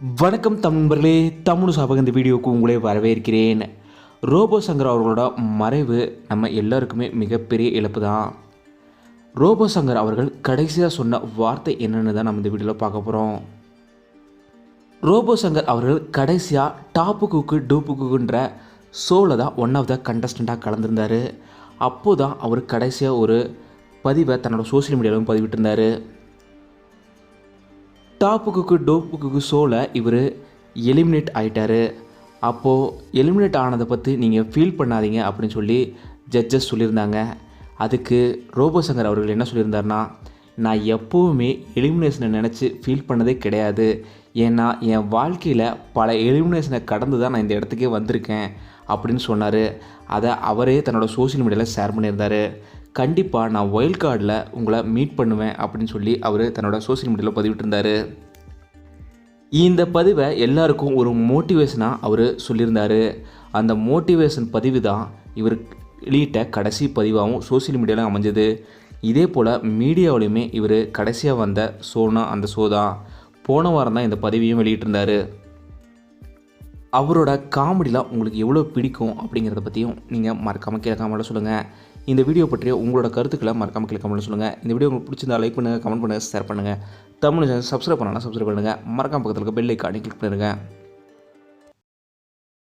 வணக்கம் தமிழர்களே தமிழ் சாபக இந்த வீடியோவுக்கு உங்களே வரவேற்கிறேன். ரோபோ சங்கர் அவர்களோட மறைவு நம்ம எல்லாருக்குமே மிகப்பெரிய இழப்பு தான். ரோபோ சங்கர் அவர்கள் கடைசியாக சொன்ன வார்த்தை என்னென்னு தான் நம்ம இந்த வீடியோவில் பார்க்க போகிறோம் ரோபோ சங்கர் அவர்கள் கடைசியாக டாப்பு குக்கு டூப்பு குக்குன்ற ஷோவில் தான் ஒன் ஆஃப் த கண்டஸ்டண்ட்டாக கலந்துருந்தார். அப்போது தான் அவர் கடைசியாக ஒரு பதிவை தன்னோட சோஷியல் மீடியாவிலும் பதிவிட்டிருந்தார். டாப்புக்கு டோப்புக்கு ஷோவில் இவர் எலிமினேட் ஆகிட்டார் அப்போது எலிமினேட் ஆனதை பற்றி நீங்கள் ஃபீல் பண்ணாதீங்க அப்படின்னு சொல்லி ஜட்ஜஸ் சொல்லியிருந்தாங்க. அதுக்கு ரோபோசங்கர் அவர்கள் என்ன சொல்லியிருந்தாருன்னா நான் எப்போவுமே எலிமினேஷனை நினச்சி ஃபீல் பண்ணதே கிடையாது. ஏன்னா என் வாழ்க்கையில் பல எலிமினேஷனை கடந்து தான் நான் இந்த இடத்துக்கே வந்திருக்கேன் அப்படின்னு சொன்னார். அதை அவரே தன்னோட சோஷியல் மீடியாவில் ஷேர் பண்ணியிருந்தார். கண்டிப்பாக நான் ஒயில்ட் கார்டில் உங்களை மீட் பண்ணுவேன் அப்படின்னு சொல்லி அவர் தன்னோட சோஷியல் மீடியாவில் பதிவிட்டிருந்தார். இந்த பதிவை எல்லாருக்கும் ஒரு மோட்டிவேஷனாக அவர் சொல்லியிருந்தார். அந்த மோட்டிவேஷன் பதிவு தான் இவர் வெளியிட்ட கடைசி பதிவாகவும் சோஷியல் மீடியாவில் அமைஞ்சது. இதே போல் மீடியாவிலையுமே இவர் கடைசியாக வந்த ஷோனா அந்த ஷோ தான். போன வாரம் தான் இந்த பதிவையும் வெளியிட்டிருந்தார். அவரோட காமெடிலாம் உங்களுக்கு எவ்வளோ பிடிக்கும் அப்படிங்கிறத பற்றியும் நீங்கள் மறக்காமல் கீழே சொல்லுங்கள் இந்த வீடியோ பற்றிய உங்களோட கருத்துக்களை மறக்காமல் கீழே கமெண்ட்டில் சொல்லுங்கள் இந்த வீடியோ உங்களுக்கு பிடிச்சிருந்தா லைக் பண்ணுங்கள் கமெண்ட் பண்ணுங்கள் ஷேர் பண்ணுங்கள் தமிழ் சேனல் சப்ஸ்கிரைப் பண்ணலாம் சப்ஸ்கிரைப் பண்ணுங்கள் மறக்காம பக்கத்தில் இருக்க பெல் ஐக்கானே கிளிக் பண்ணுங்கள்